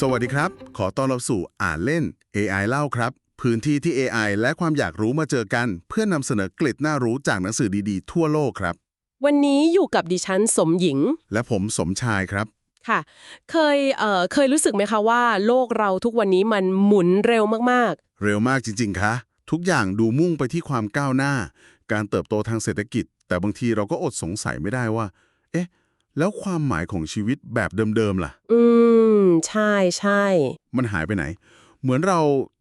สวัสดีครับ ขอต้อนรับสู่อ่านเล่น AI เล่าครับ พื้นที่ที่ AI และความอยากรู้มาเจอกัน เพื่อนนำเสนอเกล็ดน่ารู้จากหนังสือดีๆ ทั่วโลกครับ วันนี้อยู่กับดิฉันสมหญิง และผมสมชายครับ ค่ะ เคยเอ่อเคยรู้สึกไหมคะว่า โลกเราทุกวันนี้มันหมุนเร็วมากเร็วมากจริงๆ คะ ทุกอย่างดูมุ่งไปที่ความก้าวหน้า การเติบโตทางเศรษฐกิจ แต่บางทีเราก็อดสงสัยไม่ได้ว่า เอ๊ะ แล้วความหมายของชีวิตแบบเดิมๆล่ะ ๆ อืม ใช่ใช่มันหายไปไหน เหมือนเรา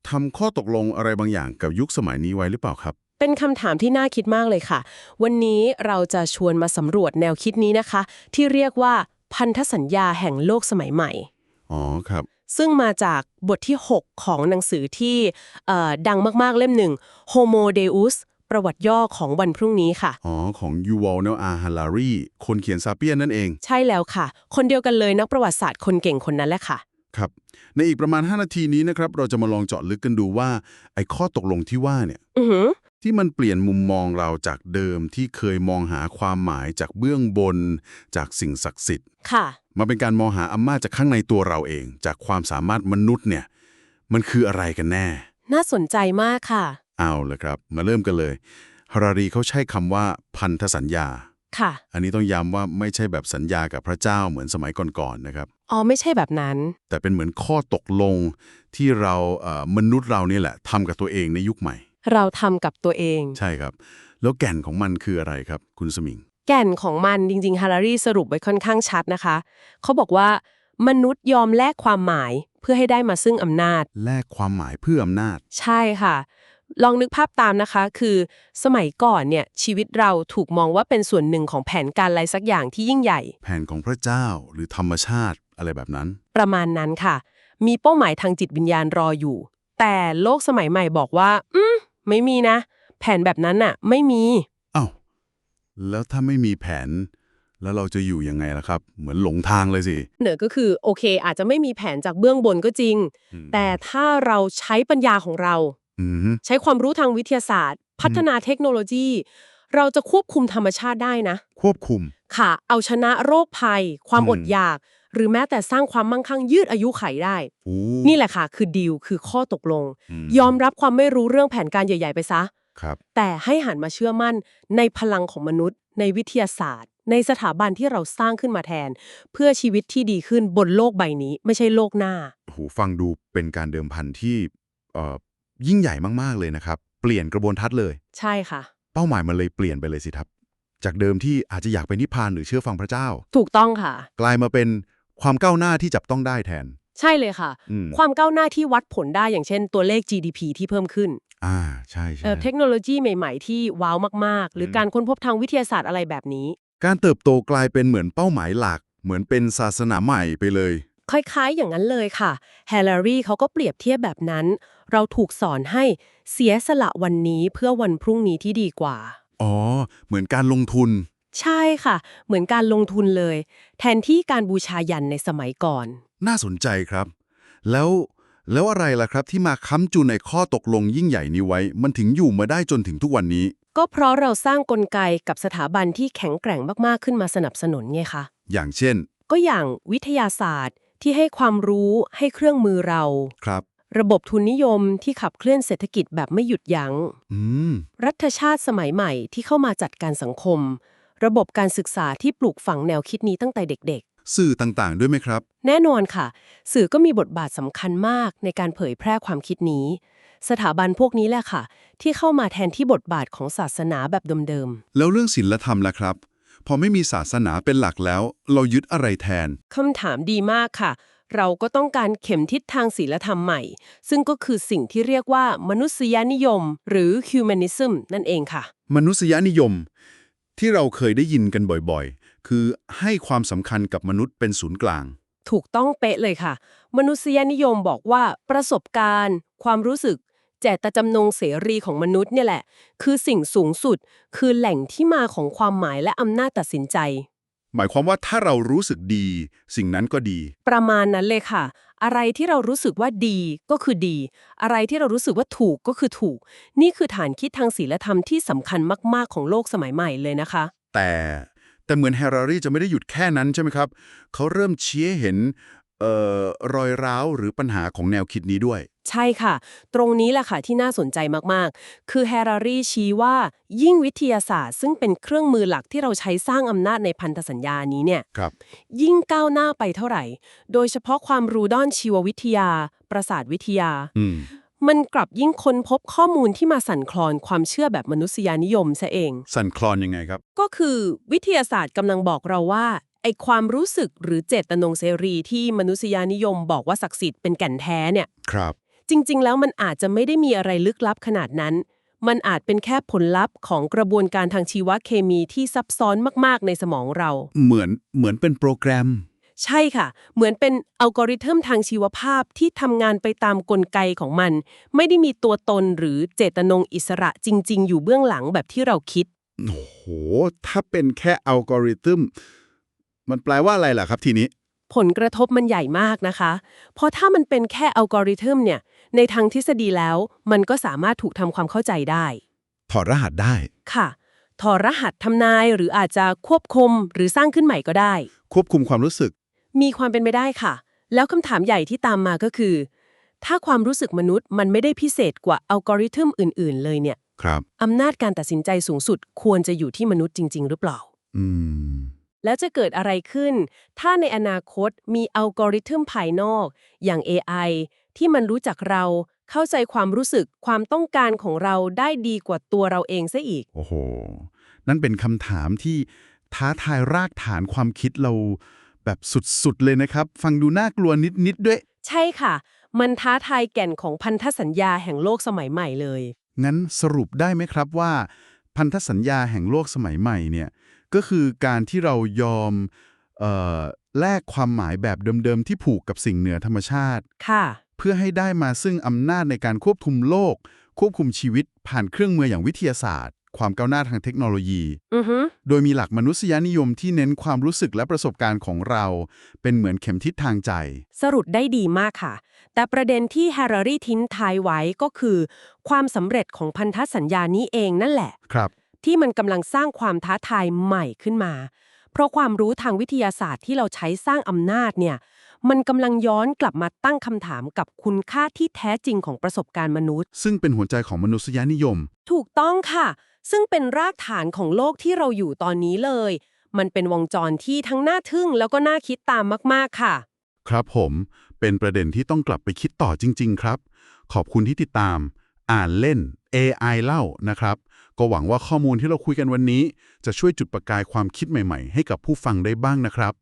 ทำข้อตกลงอะไรบางอย่างกับยุคสมัยนี้ไว้หรือเปล่าครับ เป็นคำถามที่น่าคิดมากเลยค่ะ วันนี้เราจะชวนมาสำรวจแนวคิดนี้นะคะ ที่เรียกว่าพันธสัญญาแห่งโลกสมัยใหม่ อ๋อครับ ซึ่งมาจากบทที่ 6 ของหนังสือที่เอ่อดังมากๆเล่มหนึ่ง Homo Deus ประวัติย่อของวันพรุ่งนี้ค่ะ อ๋อ ของยูวอลเนลอาฮาลารีคนเขียนซาเปียนนั่นเอง ใช่แล้วค่ะ คนเดียวกันเลยนักประวัติศาสตร์คนเก่งคนนั้นแหละค่ะ ครับ ในอีกประมาณ 5 นาทีนี้นะครับ เราจะมาลองเจาะลึกกันดูว่า ไอ้ข้อตกลงที่ว่าเนี่ยอือหือที่มันเปลี่ยนมุมมองเราจากเดิมที่เคยมองหาความหมายจากเบื้องบน จากสิ่งศักดิ์สิทธิ์ ค่ะ มาเป็นการมองหาอำนาจจากข้างในตัวเราเอง จากความสามารถมนุษย์เนี่ย มันคืออะไรกันแน่ น่าสนใจมากค่ะ เอาเลยครับ มาเริ่มกันเลยฮารารีเขาใช้คำว่าพันธสัญญา ค่ะ อันนี้ต้องย้ำว่าไม่ใช่แบบสัญญากับพระเจ้าเหมือนสมัยก่อนๆนะครับ อ๋อ ไม่ใช่แบบนั้น แต่เป็นเหมือนข้อตกลงที่เราเอ่อมนุษย์เรานี่แหละทำกับตัวเองในยุคใหม่ เราทำกับตัวเอง ใช่ครับ แล้วแก่นของมันคืออะไรครับ คุณสมิง แก่นของมันจริงๆฮารารีสรุปไว้ค่อนข้างชัดนะคะ เขาบอกว่ามนุษย์ยอมแลกความหมายเพื่อให้ได้มาซึ่งอำนาจ แลกความหมายเพื่ออำนาจ ใช่ค่ะ ลองนึกภาพตามนะคะ คือสมัยก่อนเนี่ยชีวิตเราถูกมองว่าเป็นส่วนหนึ่งของแผนการอะไรสักอย่างที่ยิ่งใหญ่ แผนของพระเจ้าหรือธรรมชาติอะไรแบบนั้น ประมาณนั้นค่ะ มีเป้าหมายทางจิตวิญญาณรออยู่ แต่โลกสมัยใหม่บอกว่า อืมไม่มีนะ แผนแบบนั้นน่ะ ไม่มีอ้าวแล้วถ้าไม่มีแผน แล้วเราจะอยู่ยังไงล่ะครับ เหมือนหลงทางเลยสิเหนือก็คือโอเค อาจจะไม่มีแผนจากเบื้องบนก็จริงอืมแต่ถ้าเราใช้ปัญญาของเราอืมฮึ ใช้ความรู้ทางวิทยาศาสตร์ พัฒนาเทคโนโลยี เราจะควบคุมธรรมชาติได้นะ ควบคุม ค่ะ เอาชนะโรคภัย ความอืมอดอยาก หรือแม้แต่สร้างความมั่งคั่งยืดอายุไขได้โอ้นี่แหละค่ะ คือดีลคือข้อตกลงมยอมรับความไม่รู้เรื่องแผนการใหญ่ ๆ ไปซะครับแต่ให้หันมาเชื่อมั่นในพลังของมนุษย์ ในวิทยาศาสตร์ ในสถาบันที่เราสร้างขึ้นมาแทน เพื่อชีวิตที่ดีขึ้นบนโลกใบนี้ ไม่ใช่โลกหน้าโหฟังดูเป็นการเดิมพันที่เอ่อ ยิ่งใหญ่มากๆเลยนะครับ เปลี่ยนกระบวนทัศน์เลย ใช่ค่ะ เป้าหมายมันเลยเปลี่ยนไปเลยสิครับ จากเดิมที่อาจจะอยากเป็นนิพพานหรือเชื่อฟังพระเจ้า ถูกต้องค่ะ กลายมาเป็นความก้าวหน้าที่จับต้องได้แทน ใช่เลยค่ะ อืม ความก้าวหน้าที่วัดผลได้อย่างเช่นตัวเลข GDP ที่เพิ่มขึ้นอ่าใช่ใช่เอ่อเทคโนโลยีใหม่ ๆ ที่ว้าวมากๆ หรืออมการค้นพบทางวิทยาศาสตร์อะไรแบบนี้ การเติบโตกลายเป็นเหมือนเป้าหมายหลัก เหมือนเป็นศาสนาใหม่ไปเลย คล้ายๆ อย่างนั้นเลยค่ะแฮร์รี่เขาก็เปรียบเทียบแบบนั้น เราถูกสอนให้เสียสละวันนี้เพื่อวันพรุ่งนี้ที่ดีกว่า อ๋อ เหมือนการลงทุน ใช่ค่ะ เหมือนการลงทุนเลย แทนที่การบูชายันในสมัยก่อน น่าสนใจครับ แล้วแล้วอะไรล่ะครับที่มาค้ำจุนในข้อตกลงยิ่งใหญ่นี้ไว้ มันถึงอยู่มาได้จนถึงทุกวันนี้ ก็เพราะเราสร้างกลไกกับสถาบันที่แข็งแกร่งมากๆขึ้นมาสนับสนุนไงคะ อย่างเช่น ก็อย่างวิทยาศาสตร์ ที่ให้ความรู้ให้เครื่องมือเรา ครับ ระบบทุนนิยมที่ขับเคลื่อนเศรษฐกิจแบบไม่หยุดยัง้ง อืม รัฐชาติสมัยใหม่ที่เข้ามาจัดการสังคม ระบบการศึกษาที่ปลูกฝังแนวคิดนี้ตั้งแต่เด็ก สื่อต่างๆ ด้วยไหมครับ ๆ แน่นอนค่ะ สื่อก็มีบทบาทสำคัญมากในการเผยแพร่ความคิดนี้ สถาบันพวกนี้แหละค่ะ ที่เข้ามาแทนที่บทบาทของศาสนาแบบเดิมแล้วเรื่องศีลธรรมล่ะครับ พอไม่มีศาสนาเป็นหลักแล้ว เรายึดอะไรแทนๆคำถามดีมากค่ะ เราก็ต้องการเข็มทิศทางศีลธรรมใหม่ ซึ่งก็คือสิ่งที่เรียกว่ามนุษยนิยม หรือ humanism นั่นเองค่ะ มนุษยนิยม ที่เราเคยได้ยินกันบ่อยๆ คือให้ความสำคัญกับมนุษย์เป็นศูนย์กลางถูกต้องเป๊ะเลยค่ะ มนุษยนิยมบอกว่าประสบการณ์ ความรู้สึกแจตจำนงเสรีของมนุษย์เนี่ยแหละ คือสิ่งสูงสุด คือแหล่งที่มาของความหมายและอำนาจตัดสินใจ หมายความว่าถ้าเรารู้สึกดี สิ่งนั้นก็ดี ประมาณนั้นเลยค่ะ อะไรที่เรารู้สึกว่าดีก็คือดี อะไรที่เรารู้สึกว่าถูกก็คือถูก นี่คือฐานคิดทางศีลธรรมที่สำคัญมาก ๆ ของโลกสมัยใหม่เลยนะคะ แต่แต่เหมือนแฮร์รี่จะไม่ได้หยุดแค่นั้นใช่ไหมครับ เขาเริ่มชี้ให้เห็นเอ่อ รอยร้าวหรือปัญหาของแนวคิดนี้ด้วย ใช่ค่ะ ตรงนี้แหละค่ะที่น่าสนใจมาก ๆ คือแฮร์รารีชี้ว่ายิ่งวิทยาศาสตร์ ซึ่งเป็นเครื่องมือหลักที่เราใช้สร้างอำนาจในพันธสัญญานี้เนี่ยครับยิ่งก้าวหน้าไปเท่าไหร่ โดยเฉพาะความรู้ด้านชีววิทยา ประสาทวิทยาอืมมันกลับยิ่งค้นพบข้อมูลที่มาสั่นคลอนความเชื่อแบบมนุษยานิยมซะเอง สั่นคลอนยังไงครับ ก็คือวิทยาศาสตร์กำลังบอกเราว่า ไอความรู้สึกหรือเจตนงเสรีที่มนุษยานิยมบอกว่าศักดิ์สิทธิ์เป็นแก่นแท้เนี่ย ครับ จริง ๆ แล้วมันอาจจะไม่ได้มีอะไรลึกลับขนาดนั้น มันอาจเป็นแค่ผลลัพธ์ของกระบวนการทางชีวเคมีที่ซับซ้อนมาก ๆ ในสมองเรา เหมือนเหมือนเป็นโปรแกรม ใช่ค่ะ เหมือนเป็นอัลกอริทึมทางชีวภาพที่ทำงานไปตามกลไกของมัน ไม่ได้มีตัวตนหรือเจตนงอิสระจริง ๆ อยู่เบื้องหลังแบบที่เราคิดโอ้โห ถ้าเป็นแค่อัลกอริทึม มันแปลว่าอะไรล่ะครับทีนี้ ผลกระทบมันใหญ่มากนะคะ เพราะถ้ามันเป็นแค่อัลกอริทึมเนี่ย ในทางทฤษฎีแล้ว มันก็สามารถถูกทำความเข้าใจได้ ถอดรหัสได้ ค่ะ ถอดรหัสทำนายหรืออาจจะควบคุมหรือสร้างขึ้นใหม่ก็ได้ ควบคุมความรู้สึก มีความเป็นไปได้ค่ะ แล้วคำถามใหญ่ที่ตามมาก็คือ ถ้าความรู้สึกมนุษย์มันไม่ได้พิเศษกว่าอัลกอริทึมอื่น ๆ เลยเนี่ยครับอำนาจการตัดสินใจสูงสุดควรจะอยู่ที่มนุษย์จริง ๆ หรือเปล่า อืม แล้วจะเกิดอะไรขึ้น ถ้าในอนาคตมีอัลกอริทึมภายนอก อย่าง AI ที่มันรู้จักเราเข้าใจความรู้สึกความต้องการของเราได้ดีกว่าตัวเราเองซะอีก โอ้โห นั่นเป็นคำถามที่ท้าทายรากฐานความคิดเราแบบสุดๆ เลยนะครับ ฟังดูน่ากลัวนิด ๆ ด้วย ใช่ค่ะ มันท้าทายแก่นของพันธสัญญาแห่งโลกสมัยใหม่เลย งั้นสรุปได้ไหมครับว่า พันธสัญญาแห่งโลกสมัยใหม่เนี่ย ก็คือการที่เรายอมเอ่อแลกความหมายแบบเดิมๆ ที่ผูกกับสิ่งเหนือธรรมชาติ ค่ะ เพื่อให้ได้มาซึ่งอำนาจในการควบคุมโลก ควบคุมชีวิตผ่านเครื่องมืออย่างวิทยาศาสตร์ ความก้าวหน้าทางเทคโนโลยีอือฮึโดยมีหลักมนุษยนิยมที่เน้นความรู้สึกและประสบการณ์ของเรา เป็นเหมือนเข็มทิศทางใจ สรุปได้ดีมากค่ะ แต่ประเด็นที่แฮร์รารีทิ้งทายไว้ก็คือ ความสำเร็จของพันธสัญญานี้เองนั่นแหละ ครับ ที่มันกำลังสร้างความท้าทายใหม่ขึ้นมา เพราะความรู้ทางวิทยาศาสตร์ที่เราใช้สร้างอำนาจเนี่ย มันกำลังย้อนกลับมาตั้งคำถามกับคุณค่าที่แท้จริงของประสบการณ์มนุษย์ ซึ่งเป็นหัวใจของมนุษยนิยม ถูกต้องค่ะ ซึ่งเป็นรากฐานของโลกที่เราอยู่ตอนนี้เลย มันเป็นวงจรที่ทั้งน่าทึ่งแล้วก็น่าคิดตามมาก ๆ ค่ะ ครับผม เป็นประเด็นที่ต้องกลับไปคิดต่อจริง ๆ ครับ ขอบคุณที่ติดตาม อ่านเล่น AI เล่านะครับ ก็หวังว่าข้อมูลที่เราคุยกันวันนี้ จะช่วยจุดประกายความคิดใหม่ๆ ให้กับผู้ฟังได้บ้างนะครับ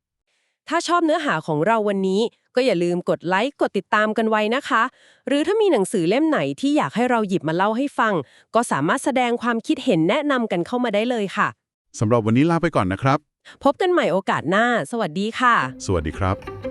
ถ้าชอบเนื้อหาของเราวันนี้ ก็อย่าลืมกดไลค์กดติดตามกันไว้นะคะ หรือถ้ามีหนังสือเล่มไหนที่อยากให้เราหยิบมาเล่าให้ฟัง ก็สามารถแสดงความคิดเห็นแนะนำกันเข้ามาได้เลยค่ะสำหรับวันนี้ลาไปก่อนนะครับ พบกันใหม่โอกาสหน้า สวัสดีค่ะ สวัสดีครับ